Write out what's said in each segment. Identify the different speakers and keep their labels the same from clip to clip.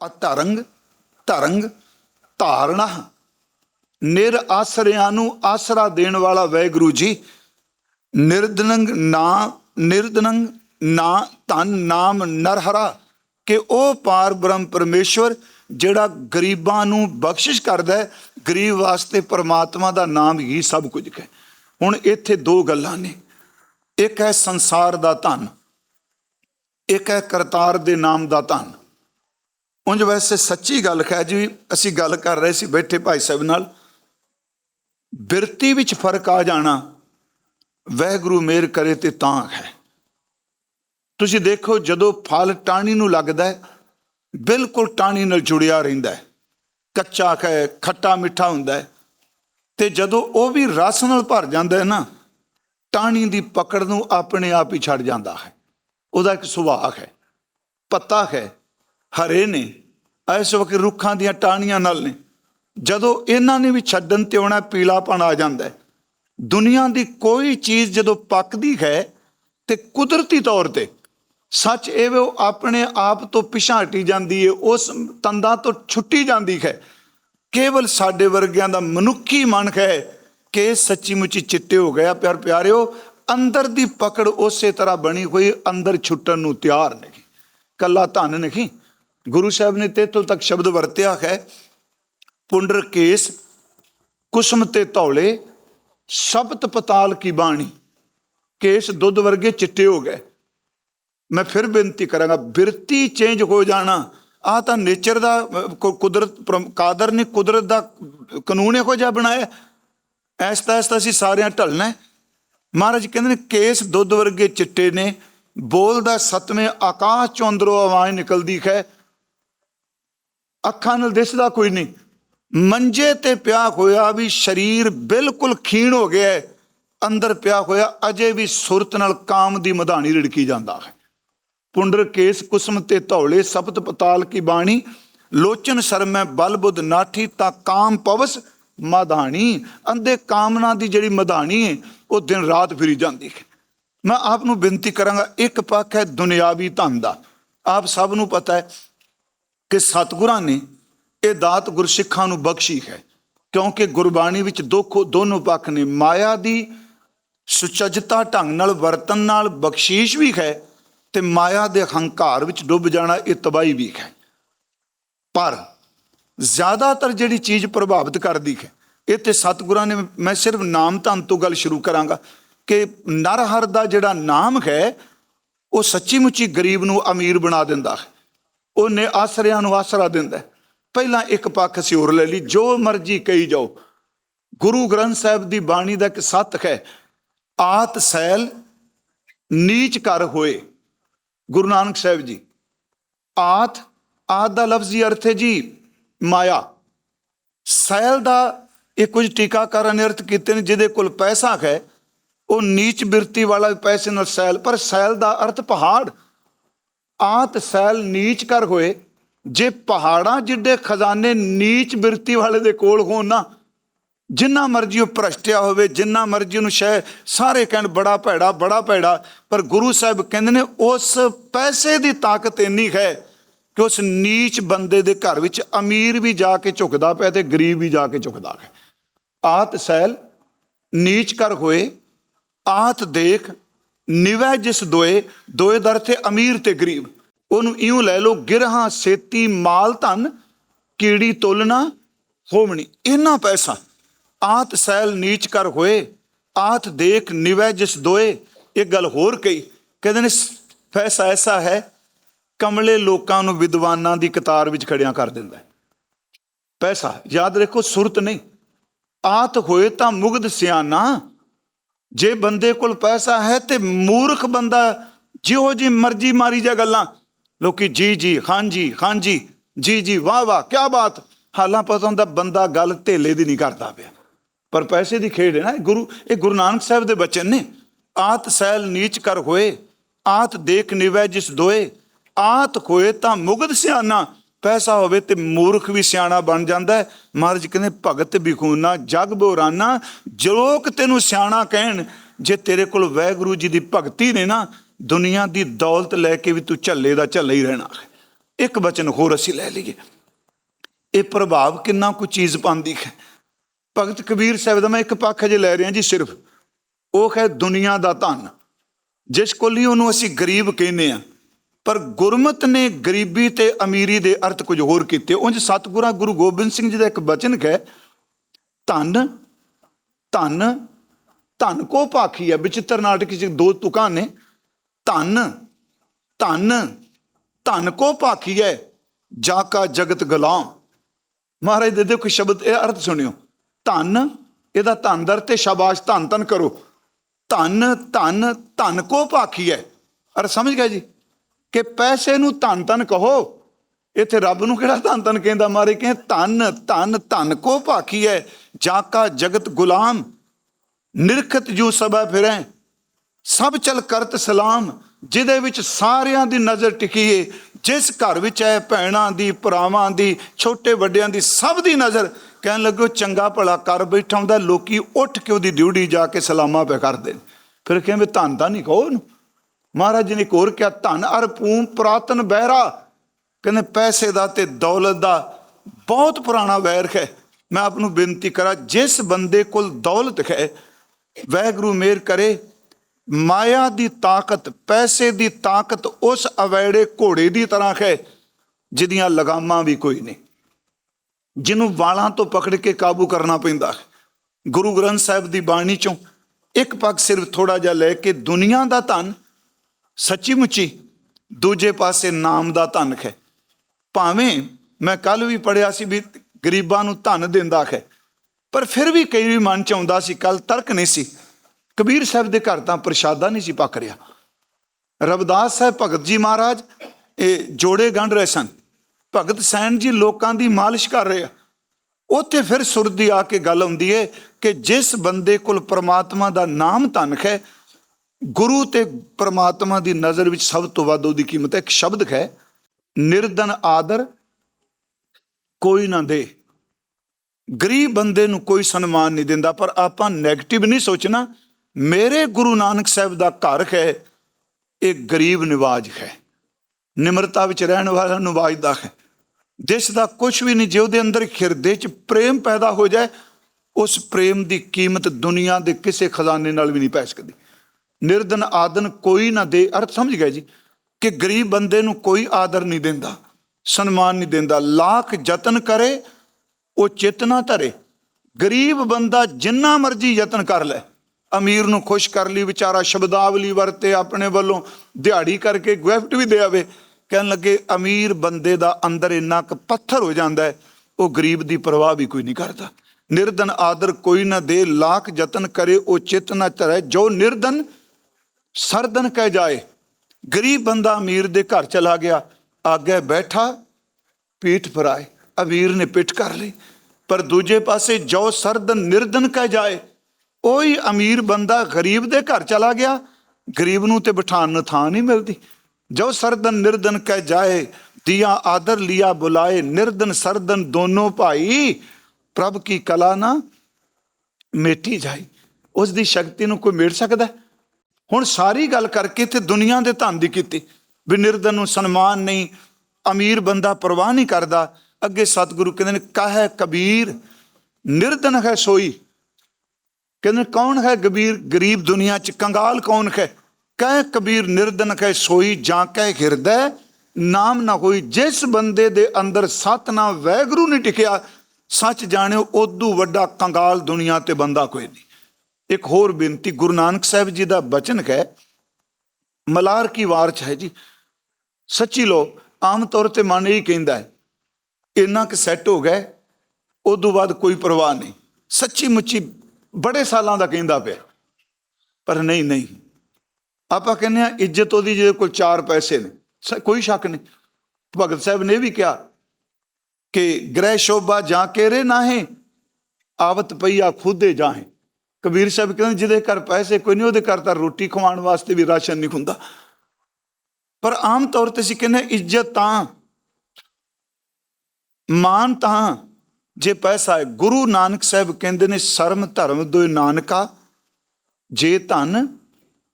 Speaker 1: ਅਤਰੰਗ ਧਰੰਗ ਧਾਰਣਾ ਨਿਰ ਆਸਰਿਆਂ ਨੂੰ ਆਸਰਾ ਦੇਣ ਵਾਲਾ ਵੈਗੁਰੂ ਜੀ, ਨਿਰਦਨੰਗ ਨਾ ਨਿਰਦਨੰਗ ਨਾ ਧਨ ਨਾਮ ਨਰਹਰਾ, ਕਿ ਉਹ ਪਾਰ ਬ੍ਰਹਮ ਪਰਮੇਸ਼ਵਰ ਜਿਹੜਾ ਗਰੀਬਾਂ ਨੂੰ ਬਖਸ਼ਿਸ਼ ਕਰਦਾ ਹੈ, ਗਰੀਬ ਵਾਸਤੇ ਪਰਮਾਤਮਾ ਦਾ ਨਾਮ ਹੀ ਸਭ ਕੁਝ ਹੈ ਹੁਣ ਇੱਥੇ ਦੋ ਗੱਲਾਂ ਨੇ। ਇੱਕ ਹੈ ਸੰਸਾਰ ਦਾ ਧਨ, ਇੱਕ ਹੈ ਕਰਤਾਰ ਦੇ ਨਾਮ ਦਾ ਧਨ। ਉਂਝ ਵੈਸੇ ਸੱਚੀ ਗੱਲ ਹੈ ਜੀ, ਅਸੀਂ ਗੱਲ ਕਰ ਰਹੇ ਸੀ ਬੈਠੇ ਭਾਈ ਸਾਹਿਬ ਨਾਲ। ਬਿਰਤੀ ਵਿੱਚ ਫ਼ਰਕ ਆ ਜਾਣਾ ਵਹਿਗੁਰੂ ਮੇਰ ਕਰੇ ਤੇ ਤਾਂ ਹੈ। ਤੁਸੀਂ ਦੇਖੋ ਜਦੋਂ ਫਲ ਟਾਣੀ ਨੂੰ ਲੱਗਦਾ ਹੈ, ਬਿਲਕੁਲ ਟਾਣੀ ਨਾਲ ਜੁੜਿਆ ਰਹਿੰਦਾ ਹੈ। ਕੱਚਾ ਹੈ ਖੱਟਾ ਮਿੱਠਾ ਹੁੰਦਾ ਹੈ। ਤੇ ਜਦੋਂ ਉਹ ਵੀ ਰਸ ਨਾਲ ਭਰ ਜਾਂਦਾ ਹੈ ਨਾ, ਟਾਣੀ ਦੀ ਪਕੜ ਨੂੰ ਆਪਣੇ ਆਪ ਹੀ ਛੱਡ ਜਾਂਦਾ ਹੈ। ਉਹਦਾ ਇੱਕ ਸੁਭਾਅ ਹੈ, ਪਤਾ ਹੈ ਹਰੇ ਨੇ, ਇਸ ਵਕਤ ਰੁੱਖਾਂ ਦੀਆਂ ਟਾਹਣੀਆਂ ਨਾਲ ਨੇ। ਜਦੋਂ ਇਹਨਾਂ ਨੇ ਵੀ ਛੱਡਣ ਤੇ ਆਉਣਾ, ਪੀਲਾਪਣ ਆ ਜਾਂਦਾ ਦੁਨੀਆ ਦੀ ਕੋਈ ਚੀਜ਼ ਜਦੋਂ ਪੱਕਦੀ ਹੈ ਤੇ ਕੁਦਰਤੀ ਤੌਰ ਤੇ, ਸੱਚ ਇਹ ਵੇ ਉਹ ਆਪਣੇ ਆਪ ਤੋਂ ਪਿਛਾਂ ਹਟੀ ਜਾਂਦੀ ਹੈ ਉਸ ਤੰਦਾਂ ਤੋਂ ਛੁੱਟੀ ਜਾਂਦੀ ਹੈ। ਕੇਵਲ ਸਾਡੇ ਵਰਗਿਆਂ ਦਾ ਮਨੁੱਖੀ ਮਨ ਹੈ ਕਿ ਸੱਚੀ ਮੁੱਚੀ ਚਿੱਟੇ ਹੋ ਗਿਆ ਪਿਆਰ ਪਿਆਰਿਓ, ਅੰਦਰ ਦੀ ਪਕੜ ਉਸੇ ਤਰ੍ਹਾਂ ਬਣੀ ਹੋਈ, ਅੰਦਰ ਛੁੱਟਣ ਨੂੰ ਤਿਆਰ ਨਹੀਂ। ਕੱਲਾ ਧਨ ਨਹੀਂ ਗੁਰੂ ਸਾਹਿਬ ਨੇ ਤੇਤੋਂ ਤੱਕ ਸ਼ਬਦ ਵਰਤਿਆ ਹੈ, ਪੁੰਡਰ ਕੇਸ, ਕੁਸਮ ਤੇ ਧੌਲੇ ਸ਼ਬਦ ਪਤਾਲ ਕੀ ਬਾਣੀ, ਕੇਸ ਦੁੱਧ ਵਰਗੇ ਚਿੱਟੇ ਹੋ ਗਏ। ਮੈਂ ਫਿਰ ਬੇਨਤੀ ਕਰਾਂਗਾ, ਬਿਰਤੀ ਚੇਂਜ ਹੋ ਜਾਣਾ ਆ ਤਾਂ ਨੇਚਰ ਦਾ ਕੁ- ਕੁਦਰਤ ਕਾਦਰ ਨੇ ਕੁਦਰਤ ਦਾ ਕਾਨੂੰਨ ਇਹੋ ਜਿਹਾ ਬਣਾਇਆ। ਐਸਤਾ ਐਸਤਾ ਅਸੀਂ ਸਾਰਿਆਂ ਢਲਣਾ ਮਹਾਰਾਜ ਕਹਿੰਦੇ ਨੇ, ਕੇਸ ਦੁੱਧ ਵਰਗੇ ਚਿੱਟੇ ਨੇ ਬੋਲਦਾ ਸਤਵੇਂ ਆਕਾਸ਼ ਚੋਂ ਅੰਦਰੋਂ ਆਵਾਜ਼ ਨਿਕਲਦੀ ਹੈ। ਅੱਖਾਂ ਨਾਲ ਦਿਸਦਾ ਕੋਈ ਨਹੀਂ। ਮੰਜੇ ਤੇ ਪਿਆ ਹੋਇਆ ਵੀ ਸਰੀਰ ਬਿਲਕੁਲ ਖੀਣ ਹੋ ਗਿਆ ਹੈ। ਅੰਦਰ ਪਿਆ ਹੋਇਆ ਅਜੇ ਵੀ ਸੁਰਤ ਨਾਲ ਕਾਮ ਦੀ ਮਧਾਣੀ ਰੜਕੀ ਜਾਂਦਾ ਹੈ। ਪੁੰਡਰ ਕੇਸ ਕੁਸਮ ਤੇ ਧੌਲੇ ਸਪਤ ਪਤਾਲ ਕੀ ਬਾਣੀ, ਲੋਚਨ ਸ਼ਰਮੈ ਬਲ ਬੁੱਧ ਨਾਠੀ ਤਾਂ ਕਾਮ ਪਵਸ ਮਧਾਣੀ। ਅੰਦੇ ਕਾਮਨਾ ਦੀ ਜਿਹੜੀ ਮਧਾਣੀ ਹੈ, ਉਹ ਦਿਨ ਰਾਤ ਫਿਰੀ ਜਾਂਦੀ ਹੈ। ਮੈਂ ਆਪ ਨੂੰ ਬੇਨਤੀ ਕਰਾਂਗਾ, ਇੱਕ ਪੱਖ ਹੈ ਦੁਨਿਆਵੀ ਧਨ ਦਾ। ਆਪ ਸਭ ਨੂੰ ਪਤਾ ਹੈ ਕਿ ਸਤਿਗੁਰਾਂ ਨੇ ਇਹ ਦਾਤ ਗੁਰਸਿੱਖਾਂ ਨੂੰ ਬਖਸ਼ੀ ਹੈ, ਕਿਉਂਕਿ ਗੁਰਬਾਣੀ ਵਿੱਚ ਦੋਖੋ ਦੋਨੋਂ ਪੱਖ ਨੇ। ਮਾਇਆ ਦੀ ਸੁਚੱਜਤਾ ਢੰਗ ਨਾਲ, ਵਰਤਨ ਨਾਲ ਬਖਸ਼ੀਸ਼ ਵੀ ਹੈ ਤੇ ਮਾਇਆ ਦੇ ਹੰਕਾਰ ਵਿੱਚ ਡੁੱਬ ਜਾਣਾ ਇਹ ਤਬਾਹੀ ਵੀ ਹੈ। ਪਰ ਜ਼ਿਆਦਾਤਰ ਜਿਹੜੀ ਚੀਜ਼ ਪ੍ਰਭਾਵਿਤ ਕਰਦੀ ਹੈ, ਇਹ ਤੇ ਸਤਿਗੁਰਾਂ ਨੇ, ਮੈਂ ਸਿਰਫ ਨਾਮ ਧੰਨ ਤੋਂ ਗੱਲ ਸ਼ੁਰੂ ਕਰਾਂਗਾ ਕਿ ਨਰਹਰ ਦਾ ਜਿਹੜਾ ਨਾਮ ਹੈ, ਉਹ ਸੱਚੀ ਮੁੱਚੀ ਗਰੀਬ ਨੂੰ ਅਮੀਰ ਬਣਾ ਦਿੰਦਾ ਹੈ। ਉਹਨੇ ਆਸਰਿਆਂ ਨੂੰ ਆਸਰਾ ਦਿੰਦਾ ਪਹਿਲਾਂ ਇੱਕ ਪੱਖ ਅਸੀਂ ਹੋਰ ਲੈ ਲਈ, ਜੋ ਮਰਜ਼ੀ ਕਹੀ ਜਾਓ। ਗੁਰੂ ਗ੍ਰੰਥ ਸਾਹਿਬ ਦੀ ਬਾਣੀ ਦਾ ਇੱਕ ਸੱਤ ਹੈ, ਆਤ ਸੈਲ ਨੀਚ ਕਰ ਹੋਏ। ਗੁਰੂ ਨਾਨਕ ਸਾਹਿਬ ਜੀ, ਆਤ ਆਤ ਦਾ ਲਫ਼ਜ਼ੀ ਅਰਥ ਹੈ ਜੀ ਮਾਇਆ। ਸੈਲ ਦਾ ਇਹ ਕੁਝ ਟੀਕਾਕਾਰਾਂ ਨੇ ਅਰਥ ਕੀਤੇ ਨੇ, ਜਿਹਦੇ ਕੋਲ ਪੈਸਾ ਹੈ, ਉਹ ਨੀਚ ਬਿਰਤੀ ਵਾਲਾ ਪੈਸੇ ਨਾਲ ਸੈਲ, ਪਰ ਸੈਲ ਦਾ ਅਰਥ ਪਹਾੜ। ਆਤ ਸੈਲ ਨੀਚ ਕਰ ਹੋਏ, ਜੇ ਪਹਾੜਾਂ ਜਿੱਡੇ ਖਜ਼ਾਨੇ ਨੀਚ ਬਿਰਤੀ ਵਾਲੇ ਦੇ ਕੋਲ ਹੋਣ ਨਾ, ਜਿੰਨਾ ਮਰਜ਼ੀ ਉਹ ਭ੍ਰਸ਼ਟਿਆ ਹੋਵੇ, ਜਿੰਨਾ ਮਰਜ਼ੀ ਉਹਨੂੰ ਸ਼ੈ ਸਾਰੇ ਕਹਿਣ ਬੜਾ ਭੈੜਾ ਬੜਾ ਭੈੜਾ, ਪਰ ਗੁਰੂ ਸਾਹਿਬ ਕਹਿੰਦੇ ਨੇ ਉਸ ਪੈਸੇ ਦੀ ਤਾਕਤ ਇੰਨੀ ਹੈ ਕਿ ਉਸ ਨੀਚ ਬੰਦੇ ਦੇ ਘਰ ਵਿੱਚ ਅਮੀਰ ਵੀ ਜਾ ਕੇ ਝੁਕਦਾ ਪਿਆ ਤੇ ਗਰੀਬ ਵੀ ਜਾ ਕੇ ਝੁਕਦਾ ਹੈ ਆਤ ਸੈਲ ਨੀਚ ਕਰ ਹੋਏ, ਆਤ ਦੇਖ ਨਿਵੈ ਜਿਸ ਦੋਏ ਦੋਏ ਦਰ ਤੇ ਅਮੀਰ ਤੇ ਗਰੀਬ। ਉਹਨੂੰ ਇਉਂ ਲੈ ਲਓ, ਗਿਰਹਾਂ, ਸੇਤੀ, ਮਾਲ, ਧਨ, ਕੀੜੀ, ਤੋਲਣਾ, ਹੋਵਣੀ, ਇਹਨਾਂ ਪੈਸਾ। ਆਤ, ਸੈਲ, ਨੀਚ ਕਰ ਹੋਏ, ਆਤ, ਦੇਖ, ਨਿਵੈ ਜਿਸ ਦੋਏ। ਇਹ ਗੱਲ ਹੋਰ ਕਹੀ, ਕਹਿੰਦੇ ਨੇ, ਪੈਸਾ ਐਸਾ ਹੈ, ਕਮਲੇ ਲੋਕਾਂ ਨੂੰ ਵਿਦਵਾਨਾਂ ਦੀ ਕਤਾਰ ਵਿੱਚ ਖੜਿਆਂ ਕਰ ਦਿੰਦਾ ਹੈ। ਪੈਸਾ, ਯਾਦ ਰੱਖੋ, ਸੁਰਤ ਨਹੀਂ। ਆਤ ਹੋਏ ਤਾਂ ਮੁਗਧ ਸਿਆਣਾ ਜੇ ਬੰਦੇ ਕੋਲ ਪੈਸਾ ਹੈ ਤੇ ਮੂਰਖ ਬੰਦਾ ਜਿਹੋ ਜੀ ਮਰਜ਼ੀ ਮਾਰੀ ਜਾ ਗੱਲਾਂ। ਲੋਕੀ, ਜੀ ਜੀ ਹਾਂਜੀ ਹਾਂਜੀ ਜੀ ਜੀ ਵਾਹ ਵਾਹ ਕੀ ਬਾਤ। ਹਾਲਾਂ ਪਤਾ ਹੁੰਦਾ ਬੰਦਾ ਗੱਲ ਧੇਲੇ ਦੀ ਨਹੀਂ ਕਰਦਾ ਪਿਆ। ਪਰ ਪੈਸੇ ਦੀ ਖੇਡ ਹੈ ਨਾ ਗੁਰੂ, ਇਹ ਗੁਰੂ ਨਾਨਕ ਸਾਹਿਬ ਦੇ ਬਚਨ ਨੇ। ਆਤ ਸੈਲ ਨੀਚ ਕਰ ਹੋਏ, ਆਤ ਦੇਖ ਨਿਵੈ ਜਿਸ ਦੋਏ, ਆਤ ਹੋਏ ਤਾਂ ਮੁਗਧ ਸਿਆਣਾ। ਪੈਸਾ ਹੋਵੇ ਤੇ ਮੂਰਖ ਵੀ ਸਿਆਣਾ ਬਣ ਜਾਂਦਾ ਹੈ। ਮਹਾਰਾਜ ਕਹਿੰਦੇ, ਭਗਤ ਬਿਖੂਨਾ ਜਗ ਬੋਰਾਨਾ, ਜੋ ਜਲੋਕ ਤੈਨੂੰ ਸਿਆਣਾ ਕਹਿਣ, ਜੇ ਤੇਰੇ ਕੋਲ ਵੈਗੁਰੂ ਜੀ ਦੀ ਭਗਤੀ ਨੇ ਨਾ, ਦੁਨੀਆ ਦੀ ਦੌਲਤ ਲੈ ਕੇ ਵੀ ਤੂੰ ਝੱਲੇ ਦਾ ਝੱਲੇ ਹੀ ਰਹਿਣਾ ਇੱਕ ਬਚਨ ਹੋਰ ਅਸੀਂ ਲੈ ਲਈਏ। ਇਹ ਪ੍ਰਭਾਵ ਕਿੰਨਾ ਕੁ ਚੀਜ਼ ਪਾਉਂਦੀ ਹੈ। ਭਗਤ ਕਬੀਰ ਸਾਹਿਬ ਦਾ ਮੈਂ ਇੱਕ ਪੱਖ ਜੇ ਲੈ ਰਿਹਾ ਜੀ ਸਿਰਫ। ਉਹ ਹੈ ਦੁਨੀਆ ਦਾ ਧਨ। ਜਿਸ ਕੋਲ ਹੀ ਉਹਨੂੰ ਅਸੀਂ ਗਰੀਬ ਕਹਿੰਦੇ ਆ ਪਰ ਗੁਰਮਤ ਨੇ ਗਰੀਬੀ ਤੇ ਅਮੀਰੀ ਦੇ ਅਰਥ ਕੁਝ ਹੋਰ ਕੀਤੇ। ਉਂਝ ਸਤਿਗੁਰਾਂ ਗੁਰੂ ਗੋਬਿੰਦ ਸਿੰਘ ਜੀ ਦਾ ਇੱਕ ਬਚਨ ਹੈ, ਧਨ ਧਨ ਧਨ ਕੋ ਭਾਖੀ ਹੈ। ਵਿਚਿਤਰ ਨਾਟਕ ਚ ਦੋ ਤੁਕਾਂ ਨੇ, ਧਨ ਧਨ ਧਨ ਕੋ ਭਾਖੀ ਹੈ, ਜਾ ਕਾ ਜਗਤ ਗੁਲਾਮ ਮਹਾਰਾਜ ਦੇ ਦੇਖੋ ਸ਼ਬਦ, ਇਹ ਅਰਥ ਸੁਣਿਓ। ਧਨ, ਇਹਦਾ ਧਨ ਦਰ ਤੇ ਸ਼ਾਬਾਸ਼, ਧੰਨ ਧੰਨ ਕਰੋ। ਧਨ ਧਨ ਧਨ ਕੋ ਭਾਖੀ ਹੈ। ਅਰ ਸਮਝ ਗਿਆ ਜੀ? ਕਿ ਪੈਸੇ ਨੂੰ ਧੰਨ ਧੰਨ ਕਹੋ। ਇੱਥੇ ਰੱਬ ਨੂੰ ਕਿਹੜਾ ਧੰਨ ਧੰਨ ਕਹਿੰਦਾ ਮਾਰੇ ਕਿ ਧਨ ਧਨ ਧਨ ਕੋ ਭਾਖੀ ਹੈ ਜਾ ਕਾ ਜਗਤ ਗੁਲਾਮ। ਨਿਰਖਤ ਜੋ ਸਭਾ ਫਿਰੈ, ਸਭ ਚਲ ਕਰਤ ਸਲਾਮ, ਜਿਹਦੇ ਵਿੱਚ ਸਾਰਿਆਂ ਦੀ ਨਜ਼ਰ ਟਿਕੀ ਏ। ਜਿਸ ਘਰ ਵਿੱਚ ਹੈ ਭੈਣਾਂ ਦੀ, ਭਰਾਵਾਂ ਦੀ, ਛੋਟੇ ਵੱਡਿਆਂ ਦੀ ਸਭ ਦੀ ਨਜ਼ਰ, ਕਹਿਣ ਲੱਗੋ ਚੰਗਾ ਭਲਾ ਕਰ ਬੈਠਾ ਹੁੰਦਾ, ਲੋਕੀ ਉੱਠ ਕੇ ਉਹਦੀ ਡਿਊਟੀ ਜਾ ਕੇ ਸਲਾਮਾਂ ਪੇ ਕਰਦੇ ਨੇ। ਫਿਰ ਕਹਿੰਦੇ ਧੰਨ ਤਾਂ ਨਹੀਂ ਕਹੋ ਉਹਨੂੰ। ਮਹਾਰਾਜ ਜੀ ਨੇ ਕੋਰ ਕਿਹਾ, ਧਨ ਅਰ ਪੂਮ ਪ੍ਰਾਤਨ ਬਹਿਰਾ। ਕਹਿੰਦੇ ਪੈਸੇ ਦਾ ਤੇ ਦੌਲਤ ਦਾ ਬਹੁਤ ਪੁਰਾਣਾ ਵੈਰ ਹੈ। ਮੈਂ ਆਪ ਨੂੰ ਬੇਨਤੀ ਕਰਾਂ, ਜਿਸ ਬੰਦੇ ਕੋਲ ਦੌਲਤ ਹੈ, ਵੈਗਰੂ ਮੇਰ ਕਰੇ, ਮਾਇਆ ਦੀ ਤਾਕਤ, ਪੈਸੇ ਦੀ ਤਾਕਤ ਉਸ ਅਵੈੜੇ ਘੋੜੇ ਦੀ ਤਰ੍ਹਾਂ ਹੈ, ਜਿਹਦੀਆਂ ਲਗਾਮਾਂ ਵੀ ਕੋਈ ਨਹੀਂ। ਜਿਹਨੂੰ ਵਾਲਾਂ ਤੋਂ ਪਕੜ ਕੇ ਕਾਬੂ ਕਰਨਾ ਪੈਂਦਾ ਗੁਰੂ ਗ੍ਰੰਥ ਸਾਹਿਬ ਦੀ ਬਾਣੀ ਚੋਂ ਇੱਕ ਪੱਖ ਸਿਰਫ ਥੋੜਾ ਜਿਹਾ ਲੈ ਕੇ ਦੁਨੀਆ ਦਾ ਧਨ ਸੱਚੀ ਮੁੱਚੀ ਦੂਜੇ ਪਾਸੇ ਨਾਮ ਦਾ ਧਨਖ ਹੈ ਭਾਵੇਂ ਮੈਂ ਕੱਲ ਵੀ ਪੜਿਆ ਸੀ ਵੀ ਗਰੀਬਾਂ ਨੂੰ ਧਨ ਦਿੰਦਾ ਹੈ ਪਰ ਫਿਰ ਵੀ ਕਈ ਵੀ ਮਨ ਚ ਆਉਂਦਾ ਸੀ ਕੱਲ ਤਰਕ ਨਹੀਂ ਸੀ। ਕਬੀਰ ਸਾਹਿਬ ਦੇ ਘਰ ਤਾਂ ਪ੍ਰਸ਼ਾਦਾ ਨਹੀਂ ਸੀ ਪੱਕ ਰਿਹਾ। ਰਵਿਦਾਸ ਸਾਹਿਬ, ਭਗਤ ਜੀ ਮਹਾਰਾਜ, ਇਹ ਜੋੜੇ ਗੰਢ ਰਹੇ ਸਨ। ਭਗਤ ਸੈਨ ਜੀ ਲੋਕਾਂ ਦੀ ਮਾਲਿਸ਼ ਕਰ ਰਹੇ ਆ। ਉੱਥੇ ਫਿਰ ਸੁਰ ਦੀ ਆ ਕੇ ਗੱਲ ਆਉਂਦੀ ਹੈ ਕਿ ਜਿਸ ਬੰਦੇ ਕੋਲ ਪ੍ਰਮਾਤਮਾ ਦਾ ਨਾਮ ਧਨ ਹੈ ਗੁਰੂ ਤੇ ਪ੍ਰਮਾਤਮਾ ਦੀ ਨਜ਼ਰ ਵਿੱਚ ਸਭ ਤੋਂ ਵੱਧ ਉਹਦੀ ਕੀਮਤ ਹੈ। ਇੱਕ ਸ਼ਬਦ ਹੈ ਨਿਰਦਨ ਆਦਰ ਕੋਈ ਨਾ ਦੇ। ਗਰੀਬ ਬੰਦੇ ਨੂੰ ਕੋਈ ਸਨਮਾਨ ਨਹੀਂ ਦਿੰਦਾ, ਪਰ ਆਪਾਂ 네ਗੇਟਿਵ ਨਹੀਂ ਸੋਚਣਾ। ਮੇਰੇ ਗੁਰੂ ਨਾਨਕ ਸਾਹਿਬ ਦਾ ਘਰ ਹੈ, ਇਹ ਗਰੀਬ ਨਿਵਾਜ ਹੈ। ਨਿਮਰਤਾ ਵਿੱਚ ਰਹਿਣ ਵਾਲਾ ਨਿਵਾਜ਼ ਦਾ ਹੈ। ਜਿਸ ਦਾ ਕੁਝ ਵੀ ਨਹੀਂ, ਜੇ ਉਹਦੇ ਅੰਦਰ ਹਿਰਦੇ 'ਚ ਪ੍ਰੇਮ ਪੈਦਾ ਹੋ ਜਾਏ, ਉਸ ਪ੍ਰੇਮ ਦੀ ਕੀਮਤ ਦੁਨੀਆ ਦੇ ਕਿਸੇ ਖਜ਼ਾਨੇ ਨਾਲ ਵੀ ਨਹੀਂ ਪੈ ਸਕਦੀ। ਨਿਰਦਨ ਆਦਨ ਕੋਈ ਨਾ ਦੇ। ਅਰਥ ਸਮਝ ਗਏ ਜੀ? ਕਿ ਗਰੀਬ ਬੰਦੇ ਨੂੰ ਕੋਈ ਆਦਰ ਨਹੀਂ ਦਿੰਦਾ, ਸਨਮਾਨ ਨਹੀਂ ਦਿੰਦਾ। ਲੱਖ ਯਤਨ ਕਰੇ, ਉਹ ਚਿੱਤ ਨਾ ਧਰੇ। ਗਰੀਬ ਬੰਦਾ ਜਿੰਨਾ ਮਰਜ਼ੀ ਯਤਨ ਕਰ ਲੈ। ਅਮੀਰ ਨੂੰ ਖੁਸ਼ ਕਰ ਲਈ, ਵਿਚਾਰਾ ਸ਼ਬਦਾਵਲੀ ਵਰਤੇ ਆਪਣੇ ਵੱਲੋਂ, ਦਿਹਾੜੀ ਕਰਕੇ ਗਿਫਟ ਵੀ ਦੇ ਆਵੇ। ਕਹਿਣ ਲੱਗੇ, ਅਮੀਰ ਬੰਦੇ ਦਾ ਅੰਦਰ ਇੰਨਾ ਕੁ ਪੱਥਰ ਹੋ ਜਾਂਦਾ ਹੈ, ਉਹ ਗਰੀਬ ਦੀ ਪਰਵਾਹ ਵੀ ਕੋਈ ਨਹੀਂ ਕਰਦਾ। ਨਿਰਦਨ ਆਦਰ ਕੋਈ ਨਾ ਦੇ, ਲਾਖ ਯਤਨ ਕਰੇ, ਉਹ ਚਿੱਤ ਨਾ ਧਰੇ। ਜੋ ਨਿਰਦਨ ਸਰਦਨ ਕਹਿ ਜਾਏ, ਗਰੀਬ ਬੰਦਾ ਅਮੀਰ ਦੇ ਘਰ ਚਲਾ ਗਿਆ, ਆਗੇ ਬੈਠਾ, ਪੀਠ ਫਰਾਏ, ਅਮੀਰ ਨੇ ਪਿੱਠ ਕਰ ਲਈ। ਪਰ ਦੂਜੇ ਪਾਸੇ ਜੋ ਸਰਦਨ ਨਿਰਦਨ ਕਹਿ ਜਾਏ, ਉਹੀ ਅਮੀਰ ਬੰਦਾ ਗਰੀਬ ਦੇ ਘਰ ਚਲਾ ਗਿਆ, ਗਰੀਬ ਨੂੰ ਤੇ ਬਿਠਾਣ ਨੂੰ ਥਾਂ ਨਹੀਂ ਮਿਲਦੀ। ਜੋ ਸਰਦਨ ਨਿਰਦਨ ਕਹਿ ਜਾਏ ਦਿਆ ਆਦਰ ਲਿਆ ਬੁਲਾਏ, ਨਿਰਦਨ ਸਰਦਨ ਦੋਨੋਂ ਭਾਈ, ਪ੍ਰਭ ਕੀ ਕਲਾ ਨਾ ਮੇਟੀ ਜਾਈ। ਉਸ ਦੀ ਸ਼ਕਤੀ ਨੂੰ ਕੋਈ ਮੇੜ ਸਕਦਾ? ਹੈ? ਹੁਣ ਸਾਰੀ ਗੱਲ ਕਰਕੇ ਤੇ ਦੁਨੀਆ ਦੇ ਧਨ ਦੀ ਕੀਤੀ। ਵੀ ਨਿਰਧਨ ਨੂੰ ਸਨਮਾਨ ਨਹੀਂ, ਅਮੀਰ ਬੰਦਾ ਪਰਵਾਹ ਨਹੀਂ ਕਰਦਾ। ਅੱਗੇ ਸਤਿਗੁਰੂ ਕਹਿੰਦੇ ਨੇ ਕਹੈ ਕਬੀਰ? ਨਿਰਧਨ ਹੈ ਸੋਈ। ਕਹਿੰਦੇ ਕੌਣ ਹੈ ਗਬੀਰ? ਗਰੀਬ ਦੁਨੀਆ ਚ ਕੰਗਾਲ ਕੌਣ ਹੈ? ਕਹਿ ਕਬੀਰ? ਨਿਰਧਨ ਹੈ ਸੋਈ, ਜਾਂ ਕਹਿ ਹਿਰਦੈ? ਨਾਮ ਨਾ ਹੋਈ। ਜਿਸ ਬੰਦੇ ਦੇ ਅੰਦਰ ਸਤਨਾਮ ਵੈਗਰੂ ਨਹੀਂ ਟਿਕਿਆ, ਸੱਚ ਜਾਣਿਓ ਉਦੋਂ ਵੱਡਾ ਕੰਗਾਲ ਦੁਨੀਆ ਤੇ ਬੰਦਾ ਕੋਈ ਨਹੀਂ। ਇੱਕ ਹੋਰ ਬੇਨਤੀ, ਗੁਰੂ ਨਾਨਕ ਸਾਹਿਬ ਜੀ ਦਾ ਬਚਨ ਹੈ, ਮਲਾਰ ਕੀ ਵਾਰ ਚ ਹੈ ਜੀ। ਸੱਚੀ ਲੋ, ਆਮ ਤੌਰ ਤੇ ਮਨ ਇਹ ਕਹਿੰਦਾ ਹੈ, ਇੰਨਾ ਕਿ ਸੈੱਟ ਹੋ ਗਏ ਉਦੋਂ ਬਾਅਦ ਕੋਈ ਪਰਵਾਹ ਨਹੀਂ। ਸੱਚੀ ਮੁੱਚੀ ਬੜੇ ਸਾਲਾਂ ਦਾ ਕਹਿੰਦਾ ਪਿਆ। ਪਰ ਨਹੀਂ ਨਹੀਂ। ਆਪਾਂ ਕਹਿੰਦੇ ਆ ਇੱਜ਼ਤ ਉਹਦੀ ਜਿਹਦੇ ਕੋਲ ਚਾਰ ਪੈਸੇ ਨੇ, ਸ- ਕੋਈ ਸ਼ੱਕ ਨਹੀਂ। ਭਗਤ ਸਾਹਿਬ ਨੇ ਇਹ ਵੀ ਕਿਹਾ ਕਿ ਗ੍ਰਹਿ ਸ਼ੋਭਾ ਜਾਂ ਕੇਰੇ ਨਾਹੇ, ਆਵਤ ਪਈਆ ਖੁਦੇ ਜਾਹੇ। ਕਬੀਰ ਸਾਹਿਬ ਕਹਿੰਦੇ ਜਿਹਦੇ ਘਰ ਪੈਸੇ ਕੋਈ ਨਹੀਂ, ਉਹਦੇ ਘਰ ਤਾਂ ਰੋਟੀ ਖਵਾਉਣ ਵਾਸਤੇ ਵੀ ਰਾਸ਼ਨ ਨਹੀਂ ਹੁੰਦਾ। ਪਰ ਆਮ ਤੌਰ ਤੇ ਅਸੀਂ ਕਹਿੰਦੇ ਇੱਜ਼ਤ ਤਾਂ ਮਾਨ ਤਾਂ, ਜੇ ਪੈਸਾ ਹੈ, ਗੁਰੂ ਨਾਨਕ ਸਾਹਿਬ ਕਹਿੰਦੇ ਨੇ ਸ਼ਰਮ ਧਰਮ ਦੋਇ ਨਾਨਕਾ, ਜੇ ਧਨ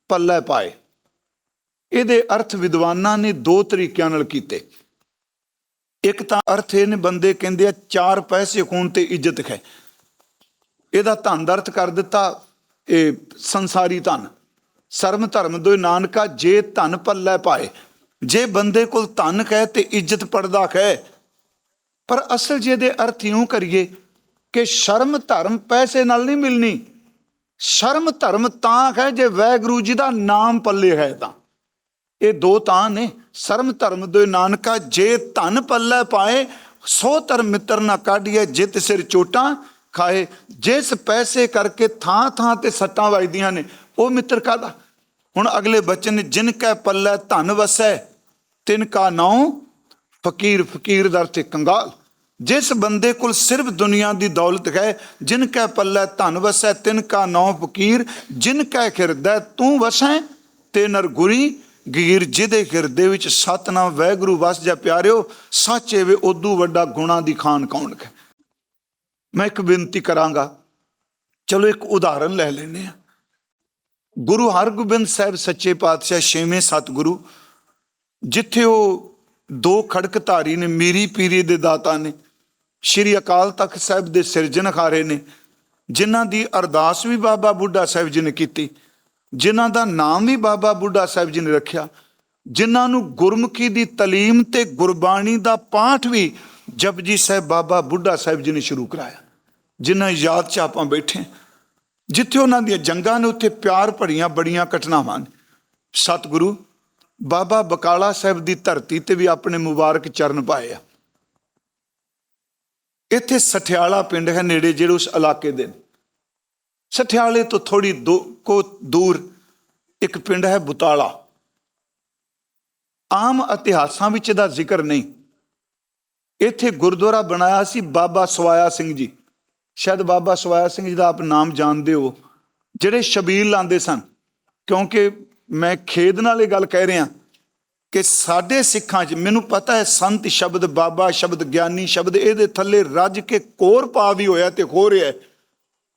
Speaker 1: ਪੱਲੇ ਪਾਏ। ਇਹਦੇ ਅਰਥ ਵਿਦਵਾਨਾਂ ਨੇ ਦੋ ਤਰੀਕਿਆਂ ਨਾਲ ਕੀਤੇ। ਇੱਕ ਤਾਂ ਅਰਥ ਇਹ ਨੇ, ਬੰਦੇ ਕਹਿੰਦੇ ਆ, ਚਾਰ ਪੈਸੇ ਹੋਣ ਤੇ ਇੱਜ਼ਤ ਹੈ। ਇਹਦਾ ਧਨ ਦਰਥ ਕਰ ਦਿੱਤਾ, ਇਹ ਸੰਸਾਰੀ ਧਨ। ਸਰਮ ਧਰਮ ਦੋਇ ਨਾਨਕਾ, ਜੇ ਧਨ ਪੱਲੇ ਪਾਏ। ਜੇ ਬੰਦੇ ਕੋਲ ਧਨ ਕਹੇ ਤੇ ਇੱਜ਼ਤ ਪੜਦਾ ਕਹੇ। ਪਰ ਅਸਲ ਜੇ ਦੇ ਅਰਥ ਇਉਂ ਕਰੀਏ ਕਿ ਸ਼ਰਮ ਧਰਮ ਪੈਸੇ ਨਾਲ ਨਹੀਂ ਮਿਲਣੀ। ਸ਼ਰਮ ਧਰਮ ਤਾਂ ਹੈ ਜੇ ਵੈਗੁਰੂ ਜੀ ਦਾ ਨਾਮ ਪੱਲੇ ਹੈ ਤਾਂ। ਇਹ ਦੋ ਤਾਂ ਨੇ। ਸ਼ਰਮ ਧਰਮ ਦੋਇ ਨਾਨਕਾ, ਜੇ ਧਨ ਪੱਲੇ ਪਾਏ, ਸੋ ਧਰਮ ਮਿੱਤਰ ਨਾ ਕਾਢੀਏ ਜਿਤ ਸਿਰ ਚੋਟਾਂ ਖਾਏ, ਜਿਸ ਪੈਸੇ ਕਰਕੇ ਥਾਂ ਥਾਂ ਤੇ ਸੱਟਾਂ ਵੱਜਦੀਆਂ ਨੇ, ਉਹ ਮਿੱਤਰ ਕਾਦਾ ਹੁਣ ਅਗਲੇ ਬਚਨ ਨੇ ਜਿਨ ਕੈ ਪੱਲੇ ਧਨ ਵਸੈ, ਤਿਨ ਕਾ ਨਾਉ, ਫਕੀਰ ਫਕੀਰ ਦਰ ਤੇ ਕੰਗਾਲ। ਜਿਸ ਬੰਦੇ ਕੋਲ ਸਿਰਫ ਦੁਨੀਆ ਦੀ ਦੌਲਤ ਹੈ, ਜਿਨ ਕੈ ਪੱਲੇ ਧਨ ਵਸੈ, ਤਿਨ ਕਾ ਨਾਉ ਫਕੀਰ, ਜਿਨ ਕੈ ਹਿਰਦੈ ਤੂੰ ਵਸੈ, ਤੇ ਨਰਗੁਰੀ ਗੀਰ ਜਿਹਦੇ ਹਿਰਦੇ ਵਿੱਚ ਸਤਨਾਮ ਵੈਗੁਰੂ ਵਸ ਜਾ ਪਿਆਰਿਓ, ਸੱਚੇ ਵੇ ਉਦੋਂ ਵੱਡਾ ਗੁਣਾ ਦੀ ਖਾਨ ਕੌਣ ਹੈ ਮੈਂ ਇੱਕ ਬੇਨਤੀ ਕਰਾਂਗਾ। ਚਲੋ ਇੱਕ ਉਦਾਹਰਨ ਲੈ ਲੈਨੇ ਆ ਗੁਰੂ ਹਰਗੋਬਿੰਦ ਸਾਹਿਬ ਸੱਚੇ ਪਾਤਸ਼ਾਹ ਛੇਵੇਂ ਸਤਿਗੁਰੂ, ਜਿੱਥੇ ਉਹ ਦੋ ਖੜਕਧਾਰੀ ਨੇ, ਮੀਰੀ ਪੀਰੀ ਦੇ ਦਾਤਾ ਨੇ, ਸ਼੍ਰੀ ਅਕਾਲ ਤਖਤ ਸਾਹਿਬ ਦੇ ਸਿਰਜਣਹਾਰੇ ਨੇ, ਜਿਨ੍ਹਾਂ ਦੀ ਅਰਦਾਸ ਵੀ ਬਾਬਾ ਬੁੱਢਾ ਸਾਹਿਬ ਜੀ ਨੇ ਕੀਤੀ, ਜਿਨ੍ਹਾਂ ਦਾ ਨਾਮ ਵੀ ਬਾਬਾ ਬੁੱਢਾ ਸਾਹਿਬ ਜੀ ਨੇ ਰੱਖਿਆ, ਜਿਨ੍ਹਾਂ ਨੂੰ ਗੁਰਮੁਖੀ ਦੀ ਤਾਲੀਮ ਤੇ ਗੁਰਬਾਣੀ ਦਾ ਪਾਠ ਵੀ ਜਪਜੀ ਸਾਹਿਬ ਬਾਬਾ ਬੁੱਢਾ ਸਾਹਿਬ ਜੀ ਨੇ ਸ਼ੁਰੂ ਕਰਾਇਆ। ਜਿਨ੍ਹਾਂ ਯਾਦ 'ਚ ਆਪਾਂ ਬੈਠੇ ਹਾਂ। ਜਿੱਥੇ ਉਹਨਾਂ ਦੀਆਂ ਜੰਗਾਂ ਨੇ ਉੱਥੇ ਪਿਆਰ ਭਰੀਆਂ ਬੜੀਆਂ ਘਟਨਾਵਾਂ ਨੇ। ਸਤਿਗੁਰੂ, ਬਾਬਾ ਬਕਾਲਾ ਸਾਹਿਬ ਦੀ ਧਰਤੀ ਤੇ ਵੀ ਆਪਣੇ ਮੁਬਾਰਕ ਚਰਨ ਪਾਏ ਆ। ਇੱਥੇ ਸਠਿਆਲਾ ਪਿੰਡ ਹੈ ਨੇੜੇ, ਜਿਹੜੇ ਉਸ ਇਲਾਕੇ ਦੇ ਸਠਿਆਲੇ ਤੋਂ ਥੋੜੀ ਕੋ ਦੂਰ ਇੱਕ ਪਿੰਡ ਹੈ ਬੁਤਾਲਾ। ਆਮ ਇਤਿਹਾਸਾਂ ਵਿੱਚ ਦਾ ਜ਼ਿਕਰ ਨਹੀਂ। ਇੱਥੇ ਗੁਰਦੁਆਰਾ ਬਣਾਇਆ ਸੀ, ਬਾਬਾ ਸਵਾਇਆ ਸਿੰਘ ਜੀ। ਸ਼ਾਇਦ ਬਾਬਾ ਸਵਾਇਆ ਸਿੰਘ ਜੀ ਦਾ ਆਪ ਨਾਮ ਜਾਣਦੇ ਹੋ, ਜਿਹੜੇ ਸ਼ਬੀਲ ਲਾਉਂਦੇ ਸਨ। ਕਿਉਂਕਿ ਮੈਂ ਖੇਦ ਨਾਲ ਇਹ ਗੱਲ ਕਹਿ ਰਿਹਾ ਕਿ ਸਾਡੇ ਸਿੱਖਾਂ 'ਚ ਮੈਨੂੰ ਪਤਾ ਹੈ ਸੰਤ ਸ਼ਬਦ, ਬਾਬਾ ਸ਼ਬਦ, ਗਿਆਨੀ ਸ਼ਬਦ, ਇਹਦੇ ਥੱਲੇ ਰੱਜ ਕੇ ਕੋਰ ਪਾ ਵੀ ਹੋਇਆ ਤੇ ਹੋ ਰਿਹਾ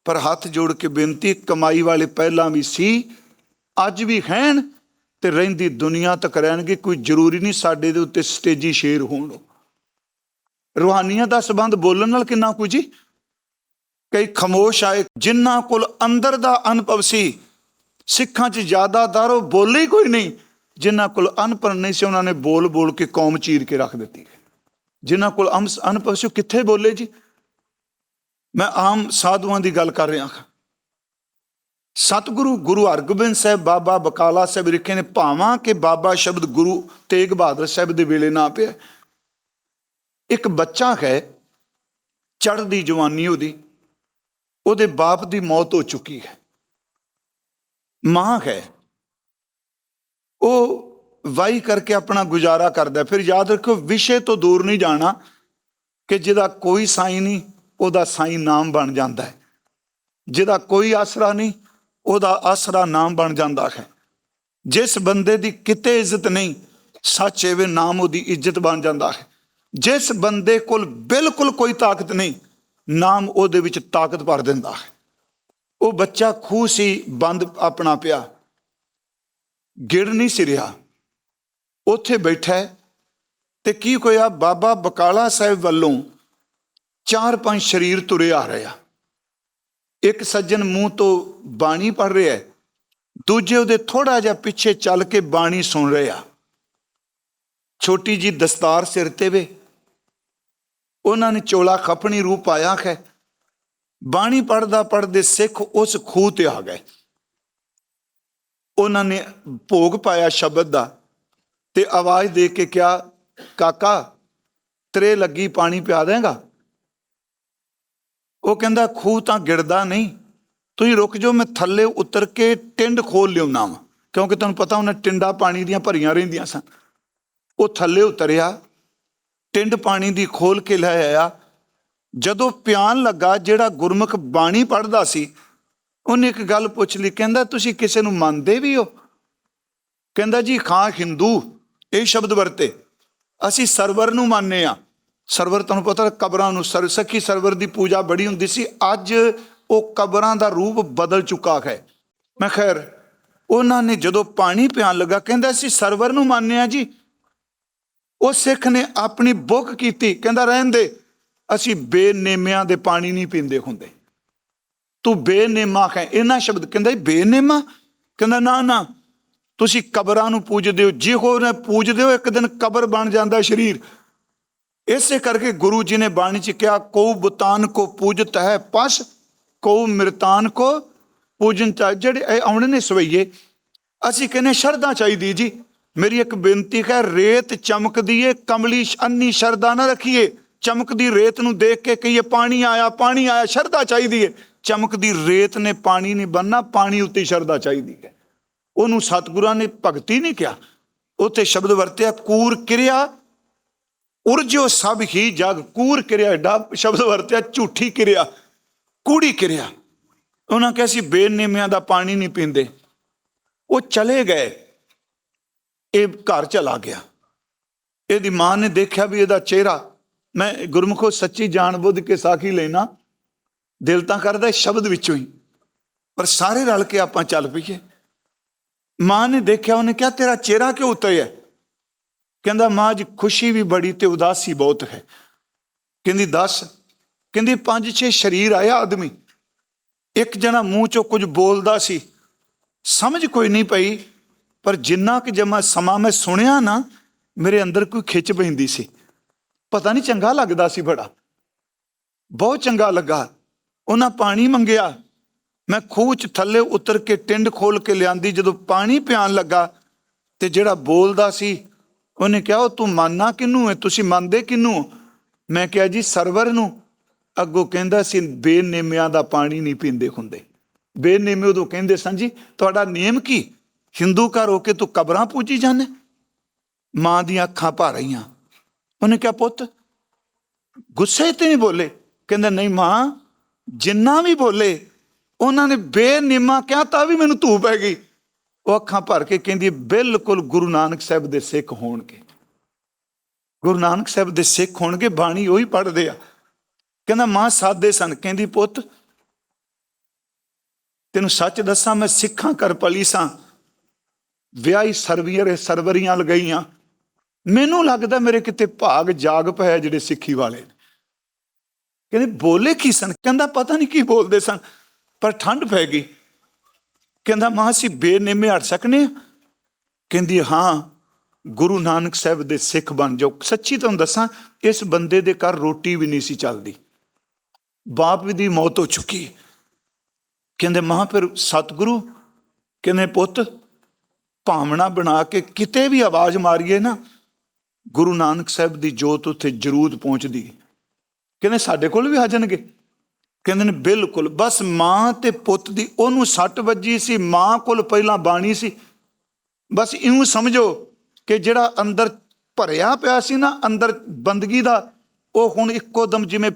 Speaker 1: ਪਰ ਹੱਥ ਜੋੜ ਕੇ ਬੇਨਤੀ, ਕਮਾਈ ਵਾਲੇ ਪਹਿਲਾਂ ਵੀ ਸੀ, ਅੱਜ ਵੀ ਹਨ ਤੇ ਰਹਿੰਦੀ ਦੁਨੀਆ ਤੱਕ ਰਹਿਣਗੇ, ਕੋਈ ਜ਼ਰੂਰੀ ਨਹੀਂ ਸਾਡੇ ਦੇ ਉੱਤੇ ਸਟੇਜੀ ਸ਼ੇਰ ਹੋਣ। ਰੂਹਾਨੀਆਂ ਦਾ ਸਬੰਧ ਬੋਲਣ ਨਾਲ ਕਿੰਨਾ ਕੁ ਜੀ? ਕਈ ਖਮੋਸ਼ ਆਏ, ਜਿਨ੍ਹਾਂ ਕੋਲ ਅੰਦਰ ਦਾ ਅਨੁਭਵ ਸੀ। ਸਿੱਖਾਂ 'ਚ ਜ਼ਿਆਦਾਤਰ ਉਹ ਬੋਲੇ ਕੋਈ ਨਹੀਂ। ਜਿਨ੍ਹਾਂ ਕੋਲ ਅਨਪੜ੍ਹ ਨਹੀਂ ਸੀ, ਉਹਨਾਂ ਨੇ ਬੋਲ ਬੋਲ ਕੇ ਕੌਮ ਚੀਰ ਕੇ ਰੱਖ ਦਿੱਤੀ। ਜਿਨ੍ਹਾਂ ਕੋਲ ਅਮਸ ਅਨੁਭਵ ਸੀ, ਉਹ ਕਿੱਥੇ ਬੋਲੇ ਜੀ? ਮੈਂ ਆਮ ਸਾਧੂਆਂ ਦੀ ਗੱਲ ਕਰ ਰਿਹਾ ਹਾਂ। ਸਤਿਗੁਰੂ ਗੁਰੂ ਹਰਗੋਬਿੰਦ ਸਾਹਿਬ, ਬਾਬਾ ਬਕਾਲਾ ਸਾਹਿਬ ਰਿਖੇ ਨੇ ਭਾਵਾਂ ਕਿ ਬਾਬਾ ਸ਼ਬਦ ਗੁਰੂ ਤੇਗ ਬਹਾਦਰ ਸਾਹਿਬ ਦੇ ਵੇਲੇ ਨਾ ਪਿਆ। ਇੱਕ ਬੱਚਾ ਹੈ, ਚੜ੍ਹਦੀ ਜਵਾਨੀ ਉਹਦੀ। ਉਹਦੇ ਬਾਪ ਦੀ ਮੌਤ ਹੋ ਚੁੱਕੀ ਹੈ। ਮਾਂ ਹੈ। ਉਹ ਵਾਈ ਕਰਕੇ ਆਪਣਾ ਗੁਜ਼ਾਰਾ ਕਰਦਾ ਫਿਰ ਯਾਦ ਰੱਖੋ ਵਿਸ਼ੇ ਤੋਂ ਦੂਰ ਨਹੀਂ ਜਾਣਾ ਕਿ ਜਿਹਦਾ ਕੋਈ ਸਾਈ ਨਹੀਂ, ਉਹਦਾ ਸਾਈ ਨਾਮ ਬਣ ਜਾਂਦਾ ਹੈ। ਜਿਹਦਾ ਕੋਈ ਆਸਰਾ ਨਹੀਂ, ਉਹਦਾ ਆਸਰਾ ਨਾਮ ਬਣ ਜਾਂਦਾ ਹੈ। ਜਿਸ ਬੰਦੇ ਦੀ ਕਿਤੇ ਇੱਜ਼ਤ ਨਹੀਂ, ਸੱਚ ਐਵੇਂ ਨਾਮ ਉਹਦੀ ਇੱਜ਼ਤ ਬਣ ਜਾਂਦਾ ਹੈ। ਜਿਸ ਬੰਦੇ ਕੋਲ ਬਿਲਕੁਲ ਕੋਈ ਤਾਕਤ ਨਹੀਂ ਨਾਮ ਉਹਦੇ ਵਿੱਚ ਤਾਕਤ ਭਰ ਦਿੰਦਾ। ਉਹ ਬੱਚਾ ਖੂਹ ਸੀ, ਬੰਦ ਆਪਣਾ ਪਿਆ। ਗਿੜ ਨਹੀਂ ਸੀ ਰਿਹਾ। ਉੱਥੇ ਬੈਠਾ ਹੈ ਤੇ ਕੀ ਹੋਇਆ? ਬਾਬਾ ਬਕਾਲਾ ਸਾਹਿਬ ਵੱਲੋਂ ਚਾਰ ਪੰਜ ਸ਼ਰੀਰ ਤੁਰੇ ਆ ਰਹੇ ਆ। ਇੱਕ ਸੱਜਣ ਮੂੰਹ ਤੋਂ ਬਾਣੀ ਪੜ ਰਿਹਾ ਹੈ, ਦੂਜੇ ਉਹਦੇ ਥੋੜਾ ਜਿਹਾ ਪਿੱਛੇ ਚੱਲ ਕੇ ਬਾਣੀ ਸੁਣ ਰਿਹਾ। ਛੋਟੀ ਜੀ ਦਸਤਾਰ ਸਿਰ ਤੇ ਵੇ। ਉਹਨਾਂ ਨੇ ਚੋਲਾ ਖਪਣੀ ਰੂਪ ਆਇਆ ਹੈ। ਬਾਣੀ ਪੜਦਾ ਪੜਦੇ ਸਿੱਖ ਉਸ ਖੂਹ ਤੇ ਆ ਗਏ। ਉਹਨਾਂ ਨੇ ਭੋਗ ਪਾਇਆ ਸ਼ਬਦ ਦਾ ਤੇ ਆਵਾਜ਼ ਦੇ ਕੇ ਕਿਹਾ, ਕਾਕਾ, ਤਰੇ ਲੱਗੀ ਪਾਣੀ ਪਿਆ ਦੇਗਾ? ਉਹ ਕਹਿੰਦਾ, ਖੂਹ ਤਾਂ ਗਿਰਦਾ ਨਹੀਂ। ਤੁਸੀਂ ਰੁਕ ਜਾਓ, ਮੈਂ ਥੱਲੇ ਉਤਰ ਕੇ ਟਿੰਡ ਖੋਲ ਲਿਆਉਣਾ ਵਾ। ਕਿਉਂਕਿ ਤੁਹਾਨੂੰ ਪਤਾ, ਉਹਨਾਂ ਟਿੰਡਾ ਪਾਣੀ ਦੀਆਂ ਭਰੀਆਂ ਰਹਿੰਦੀਆਂ ਸਨ। ਉਹ ਥੱਲੇ ਉਤਰਿਆ ਟਿੰਡ ਪਾਣੀ ਦੀ ਖੋਲ ਕੇ ਲੈ ਆਇਆ। ਜਦੋਂ ਪਿਆਨ ਲੱਗਾ, ਜਿਹੜਾ ਗੁਰਮੁਖ ਬਾਣੀ ਪੜਦਾ ਸੀ, ਉਹਨੇ ਇੱਕ ਗੱਲ ਪੁੱਛ ਲਈ, ਕਹਿੰਦਾ, ਤੁਸੀਂ ਕਿਸੇ ਨੂੰ ਮੰਨਦੇ ਵੀ ਹੋ? ਕਹਿੰਦਾ, ਜੀ, ਖਾਂ ਹਿੰਦੂ, ਇਹ ਸ਼ਬਦ ਵਰਤੇ। ਅਸੀਂ ਸਰਵਰ ਨੂੰ ਮੰਨਦੇ ਆ ਸਰਵਰ ਤੁਹਾਨੂੰ ਪਤਾ, ਕਬਰਾਂ ਨੂੰ ਸਰਸਖੀ ਸਰਵਰ ਦੀ ਪੂਜਾ ਬੜੀ ਹੁੰਦੀ ਸੀ। ਅੱਜ ਉਹ ਕਬਰਾਂ ਦਾ ਰੂਪ ਬਦਲ ਚੁੱਕਾ ਹੈ। ਮੈਂ ਖੈਰ, ਉਹਨਾਂ ਨੇ ਜਦੋਂ ਪਾਣੀ ਪਿਆਣ ਲੱਗਾ, ਕਹਿੰਦਾ, ਅਸੀਂ ਸਰਵਰ ਨੂੰ ਮੰਨਦੇ ਆ ਜੀ। ਉਹ ਸਿੱਖ ਨੇ ਆਪਣੀ ਬੁੱਕ ਕੀਤੀ, ਕਹਿੰਦਾ, ਰਹਿਣ ਦੇ, ਅਸੀਂ ਬੇਨੇਮਿਆਂ ਦੇ ਪਾਣੀ ਨਹੀਂ ਪੀਂਦੇ ਹੁੰਦੇ। ਤੂੰ ਬੇਨੇਮਾ ਹੈ ਇਹਨਾਂ ਸ਼ਬਦ ਕਹਿੰਦਾ ਇਹ ਬੇਨੇਮਾ? ਕਹਿੰਦਾ, ਨਾ ਨਾ, ਤੁਸੀਂ ਕਬਰਾਂ ਨੂੰ ਪੂਜਦੇ ਹੋ ਜਿਹੋ ਨੇ ਪੂਜਦੇ ਹੋ, ਇੱਕ ਦਿਨ ਕਬਰ ਬਣ ਜਾਂਦਾ ਸਰੀਰ। ਇਸੇ ਕਰਕੇ ਗੁਰੂ ਜੀ ਨੇ ਬਾਣੀ ਚ ਕਿਹਾ ਕੋ ਬੁਤਾਨ ਕੋ ਪੂਜਤ ਹੈ ਪਸ ਕੋ ਮਿਰਤਾਨ ਕੋ ਪੂਜਨ ਚਾ ਜਿਹੜੇ ਇਹ ਆਉਣੇ ਨੇ ਸਵਈਏ, ਅਸੀਂ ਕਹਿੰਨੇ ਸ਼ਰਧਾ ਚਾਹੀਦੀ ਜੀ। ਮੇਰੀ ਇੱਕ ਬੇਨਤੀ ਹੈ, ਰੇਤ ਚਮਕਦੀ ਏ ਕਮਲੀ ਅੰਨੀ ਸ਼ਰਧਾ ਨਾ ਰੱਖੀਏ। ਚਮਕਦੀ ਰੇਤ ਨੂੰ ਦੇਖ ਕੇ ਕਹੀਏ, ਪਾਣੀ ਆਇਆ ਪਾਣੀ ਆਇਆ, ਸ਼ਰਧਾ ਚਾਹੀਦੀ ਏ। ਚਮਕਦੀ ਰੇਤ ਨੇ ਪਾਣੀ ਨਹੀਂ ਬੰਨਾ ਪਾਣੀ ਉੱਤੇ ਸ਼ਰਧਾ ਚਾਹੀਦੀ ਹੈ। ਉਹਨੂੰ ਸਤਿਗੁਰਾਂ ਨੇ ਭਗਤੀ ਨਹੀਂ ਕਿਹਾ। ਉੱਥੇ ਸ਼ਬਦ ਵਰਤਿਆ, ਕੂਰ ਕਿਰਿਆ ਉਰਜੋ ਸਭ ਹੀ ਜਗ। ਕੂਰ ਕਿਰਿਆ ਏਡਾ ਸ਼ਬਦ ਵਰਤਿਆ, ਝੂਠੀ ਕਿਰਿਆ, ਕੂੜੀ ਕਿਰਿਆ। ਉਹਨਾਂ ਕਿਹਾ ਸੀ, ਬੇਨੇਮਿਆਂ ਦਾ ਪਾਣੀ ਨਹੀਂ ਪੀਂਦੇ। ਉਹ ਚਲੇ ਗਏ। ਇਹ ਘਰ ਚਲਾ ਗਿਆ। ਇਹਦੀ ਮਾਂ ਨੇ ਦੇਖਿਆ ਵੀ ਇਹਦਾ ਚਿਹਰਾ, ਮੈਂ ਗੁਰਮੁਖੋ ਸੱਚੀ ਜਾਣ ਬੁੱਝ ਕੇ ਸਾਖੀ ਲੈਣਾ ਦਿਲ ਤਾਂ ਕਰਦਾ ਸ਼ਬਦ ਵਿੱਚੋਂ ਹੀ। ਪਰ ਸਾਰੇ ਰਲ ਕੇ ਆਪਾਂ ਚੱਲ ਪਈਏ। ਮਾਂ ਨੇ ਦੇਖਿਆ, ਉਹਨੇ ਕਿਹਾ, ਤੇਰਾ ਚਿਹਰਾ ਕਿਉਂ ਉਤਰਿਆ? ਕਹਿੰਦਾ, ਮਾਂ ਜੀ ਖੁਸ਼ੀ ਵੀ ਬੜੀ ਤੇ ਉਦਾਸੀ ਬਹੁਤ ਹੈ। ਕਹਿੰਦੀ, ਦੱਸ। ਕਹਿੰਦੀ, ਪੰਜ ਛੇ ਸ਼ਰੀਰ ਆਇਆ ਆਦਮੀ। ਇੱਕ ਜਣਾ ਮੂੰਹ ਚੋਂ ਕੁਝ ਬੋਲਦਾ ਸੀ। ਸਮਝ ਕੋਈ ਨਹੀਂ ਪਈ। ਪਰ ਜਿੰਨਾ ਕਿ ਜਮਾ ਸਮਾਂ ਮੈਂ ਸੁਣਿਆ ਨਾ, ਮੇਰੇ ਅੰਦਰ ਕੋਈ ਖਿੱਚ ਪੈਂਦੀ ਸੀ। ਪਤਾ ਨਹੀਂ ਚੰਗਾ ਲੱਗਦਾ ਸੀ ਬੜਾ। ਬਹੁਤ ਚੰਗਾ ਲੱਗਾ। ਉਹਨਾਂ ਪਾਣੀ ਮੰਗਿਆ। ਮੈਂ ਖੂਹ ਚ ਥੱਲੇ ਉਤਰ ਕੇ ਟਿੰਡ ਖੋਲ ਕੇ ਲਿਆਂਦੀ। ਜਦੋਂ ਪਾਣੀ ਪਿਆਣ ਲੱਗਾ ਤੇ ਜਿਹੜਾ ਬੋਲਦਾ ਸੀ, ਉਹਨੇ ਕਿਹਾ, ਉਹ ਤੂੰ ਮੰਨਣਾ ਕਿਨੂੰ ਹੈ ਤੁਸੀਂ ਮੰਨਦੇ ਕਿਨੂੰ ਮੈਂ ਕਿਹਾ, ਜੀ, ਸਰਵਰ ਨੂੰ। ਅੱਗੋਂ ਕਹਿੰਦਾ ਸੀ, ਬੇਨੇਮਿਆਂ ਦਾ ਪਾਣੀ ਨਹੀਂ ਪੀਂਦੇ ਹੁੰਦੇ। ਬੇਨੇਮੇ ਉਦੋਂ ਕਹਿੰਦੇ ਸਨ, ਜੀ, ਤੁਹਾਡਾ ਨੇਮ ਕੀ? ਹਿੰਦੂ ਘਰ ਹੋ ਕੇ ਤੂੰ ਕਬਰਾਂ ਪੂਜੀ ਜਾਂਦੇ? ਮਾਂ ਦੀਆਂ ਅੱਖਾਂ ਭਰ ਰਹੀਆਂ। ਉਹਨੇ ਕਿਹਾ, ਪੁੱਤ, ਗੁੱਸੇ ਤੇ ਨਹੀਂ ਬੋਲੇ। ਕਹਿੰਦਾ, ਨਹੀਂ ਮਾਂ, ਜਿੰਨਾ ਵੀ ਬੋਲੇ, ਉਹਨਾਂ ਨੇ ਬੇਨਿਮਾ ਕਿਹਾ ਤਾਂ ਵੀ ਮੈਨੂੰ ਧੂ ਪੈ ਗਈ। ਉਹ ਅੱਖਾਂ ਭਰ ਕੇ ਕਹਿੰਦੀ, ਬਿਲਕੁਲ ਗੁਰੂ ਨਾਨਕ ਸਾਹਿਬ ਦੇ ਸਿੱਖ ਹੋਣਗੇ। ਗੁਰੂ ਨਾਨਕ ਸਾਹਿਬ ਦੇ ਸਿੱਖ ਹੋਣਗੇ, ਬਾਣੀ ਉਹੀ ਪੜ੍ਹਦੇ ਆ। ਕਹਿੰਦਾ, ਮਾਂ ਸਾਦੇ ਸਨ। ਕਹਿੰਦੀ, ਪੁੱਤ, ਤੈਨੂੰ ਸੱਚ ਦੱਸਾਂ, ਮੈਂ ਸਿੱਖਾਂ ਕਰ ਪਲੀ ਸਾਂ। ਵਿਆਹੀ ਸਰਵੀਅਰ ਸਰਵਰੀਆਂ ਲਗਾਈਆਂ। ਮੈਨੂੰ ਲੱਗਦਾ ਮੇਰੇ ਕਿਤੇ ਭਾਗ ਜਾਗ ਪਿਆ ਜਿਹੜੇ ਸਿੱਖੀ ਵਾਲੇ ਨੇ। ਕਹਿੰਦੇ, ਬੋਲੇ ਕੀ ਸਨ? ਕਹਿੰਦਾ, ਪਤਾ ਨਹੀਂ ਕੀ ਬੋਲਦੇ ਸਨ, ਪਰ ਠੰਡ ਪੈ ਗਈ। ਕਹਿੰਦਾ, ਮਾਂ, ਅਸੀਂ ਬੇਨੇਮੇ ਹਟ ਸਕਨੇ ਹਾਂ ਕਹਿੰਦੀ, ਹਾਂ, ਗੁਰੂ ਨਾਨਕ ਸਾਹਿਬ ਦੇ ਸਿੱਖ ਬਣ ਜਾਓ। ਸੱਚੀ ਤੁਹਾਨੂੰ ਦੱਸਾਂ, ਇਸ ਬੰਦੇ ਦੇ ਘਰ ਰੋਟੀ ਵੀ ਨਹੀਂ ਸੀ ਚੱਲਦੀ। ਬਾਪ ਵੀ ਦੀ ਮੌਤ ਹੋ ਚੁੱਕੀ। ਕਹਿੰਦੇ, ਮਾਂ, ਫਿਰ ਸਤਿਗੁਰੂ? ਕਹਿੰਦੇ, ਪੁੱਤ ਭਾਵਨਾ ਬਣਾ ਕੇ ਕਿਤੇ ਵੀ ਆਵਾਜ਼ ਮਾਰੀਏ ਨਾ, ਗੁਰੂ ਨਾਨਕ ਸਾਹਿਬ ਦੀ ਜੋਤ ਉੱਥੇ ਜ਼ਰੂਰ ਪਹੁੰਚਦੀ ਕਹਿੰਦੇ ਸਾਡੇ ਕੋਲ ਵੀ ਆ ਜਾਣਗੇ। ਕਹਿੰਦੇ ਨੇ, ਬਿਲਕੁਲ, ਬਸ ਮਾਂ ਤੇ ਪੁੱਤ ਦੀ, ਉਹਨੂੰ ਸੱਟ ਵੱਜੀ ਸੀ, ਮਾਂ ਕੋਲ ਪਹਿਲਾਂ ਬਾਣੀ ਸੀ। ਬਸ ਇਉਂ ਸਮਝੋ ਕਿ ਜਿਹੜਾ ਅੰਦਰ ਭਰਿਆ ਪਿਆ ਸੀ ਨਾ, ਅੰਦਰ ਬੰਦਗੀ ਦਾ, ਉਹ ਹੁਣ ਇੱਕੋ ਦਮ ਜਿਵੇਂ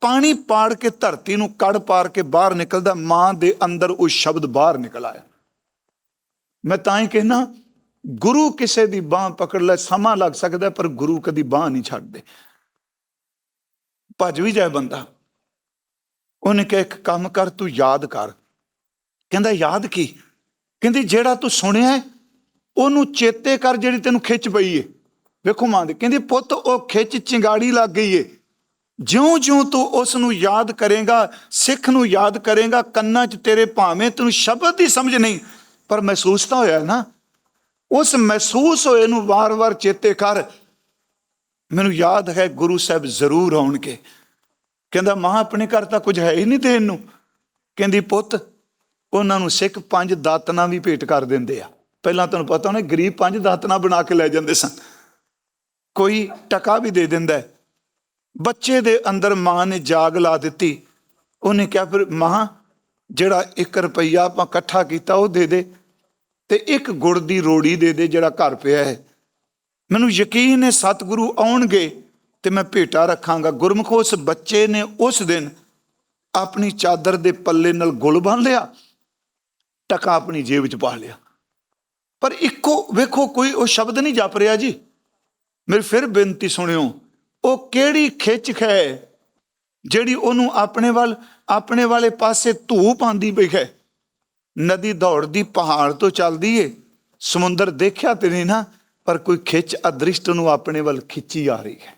Speaker 1: ਪਾਣੀ ਪਾੜ ਕੇ ਧਰਤੀ ਨੂੰ ਕੜ ਪਾਰ ਕੇ ਬਾਹਰ ਨਿਕਲਦਾ, ਮਾਂ ਦੇ ਅੰਦਰ ਉਹ ਸ਼ਬਦ ਬਾਹਰ ਨਿਕਲ ਆਇਆ। ਮੈਂ ਤਾਂ ਹੀ ਕਹਿਣਾ ਗੁਰੂ ਕਿਸੇ ਦੀ ਬਾਹ ਪਕੜ ਲੈ, ਸਮਾਂ ਲੱਗ ਸਕਦਾ, ਪਰ ਗੁਰੂ ਕਦੀ ਬਾਹ ਨਹੀਂ ਛੱਡਦੇ। ਭੱਜ ਵੀ ਜਾਏ ਬੰਦਾ। ਉਹਨੇ ਕਿਹਾ, ਇੱਕ ਕੰਮ ਕਰ, ਤੂੰ ਯਾਦ ਕਰ। ਕਹਿੰਦਾ, ਯਾਦ ਕੀ? ਕਹਿੰਦੀ, ਜਿਹੜਾ ਤੂੰ ਸੁਣਿਆ ਉਹਨੂੰ ਚੇਤੇ ਕਰ ਜਿਹੜੀ ਤੈਨੂੰ ਖਿੱਚ ਪਈ ਏ। ਵੇਖੋ ਮਾਂ ਦੇ, ਕਹਿੰਦੀ, ਪੁੱਤ, ਉਹ ਖਿੱਚ ਚਿੰਗਾੜੀ ਲੱਗ ਗਈ ਏ। ਜਿਉਂ-ਜਿਉਂ ਤੂੰ ਉਸ ਨੂੰ ਯਾਦ ਕਰੇਗਾ, ਸਿੱਖ ਨੂੰ ਯਾਦ ਕਰੇਗਾ, ਕੰਨਾਂ 'ਚ ਤੇਰੇ ਭਾਵੇਂ ਤੈਨੂੰ ਸ਼ਬਦ ਦੀ ਸਮਝ ਨਹੀਂ ਪਰ ਮਹਿਸੂਸ ਤਾਂ ਹੋਇਆ ਨਾ। ਉਸ ਮਹਿਸੂਸ ਹੋਏ ਨੂੰ ਵਾਰ-ਵਾਰ ਚੇਤੇ ਕਰ। ਮੈਨੂੰ ਯਾਦ ਹੈ ਗੁਰੂ ਸਾਹਿਬ ਜ਼ਰੂਰ ਆਉਣਗੇ। ਕਹਿੰਦਾ, ਮਾਂ, ਆਪਣੇ ਘਰ ਤਾਂ ਕੁਝ ਹੈ ਹੀ ਨਹੀਂ ਦੇਣ ਨੂੰ। ਕਹਿੰਦੀ, ਪੁੱਤ, ਉਹਨਾਂ ਨੂੰ ਸਿੱਖ ਪੰਜ ਦਾਤਨਾ ਵੀ ਭੇਟ ਕਰ ਦਿੰਦੇ ਆ। ਪਹਿਲਾਂ ਤੁਹਾਨੂੰ ਪਤਾ ਉਹਨੇ ਗਰੀਬ ਪੰਜ ਦਾਤਨਾ ਬਣਾ ਕੇ ਲੈ ਜਾਂਦੇ ਸਨ। ਕੋਈ ਟਕਾ ਵੀ ਦੇ ਦਿੰਦਾ ਬੱਚੇ ਦੇ ਅੰਦਰ ਮਾਂ ਨੇ ਜਾਗ ਲਾ ਦਿੱਤੀ। ਉਹਨੇ ਕਿਹਾ, ਫਿਰ ਮਾਂ ਜਿਹੜਾ 1 ਰੁਪਈਆ ਆਪਾਂ ਇਕੱਠਾ ਕੀਤਾ, ਉਹ ਦੇ ਦੇ ਤੇ ਇੱਕ ਗੁੜ ਦੀ ਰੋੜੀ ਦੇ ਦੇ ਜਿਹੜਾ ਘਰ ਪਿਆ ਹੈ। ਮੈਨੂੰ ਯਕੀਨ ਹੈ ਸਤਿਗੁਰੂ ਆਉਣਗੇ ਤੇ ਮੈਂ ਭੇਟਾ ਰੱਖਾਂਗਾ। ਗੁਰਮੁਖ ਉਸ ਬੱਚੇ ਨੇ ਉਸ ਦਿਨ ਆਪਣੀ ਚਾਦਰ ਦੇ ਪੱਲੇ ਨਾਲ ਗੁਲ ਬੰਨ ਲਿਆ, ਟਕਾ ਆਪਣੀ ਜੇਬ 'ਚ ਪਾ ਲਿਆ। ਪਰ ਇੱਕੋ, ਵੇਖੋ ਕੋਈ ਉਹ ਸ਼ਬਦ ਨਹੀਂ ਜਪ ਰਿਹਾ ਜੀ। ਮੇਰੀ ਫਿਰ ਬੇਨਤੀ ਸੁਣਿਓ, ਉਹ ਕਿਹੜੀ ਖਿੱਚ ਹੈ ਜਿਹੜੀ ਉਹਨੂੰ ਆਪਣੇ ਵੱਲ, ਆਪਣੇ ਵਾਲੇ ਪਾਸੇ ਧੂ ਪਾਉਂਦੀ ਪਈ ਹੈ। ਨਦੀ ਦੌੜਦੀ ਪਹਾੜ ਤੋਂ ਚੱਲਦੀ ਏ। ਸਮੁੰਦਰ ਦੇਖਿਆ ਤੇ ਨਹੀਂ ਨਾ, ਪਰ ਕੋਈ ਖਿੱਚ ਅਦ੍ਰਿਸ਼ਟ ਨੂੰ ਆਪਣੇ ਵੱਲ ਖਿੱਚੀ ਆ ਰਹੀ ਹੈ।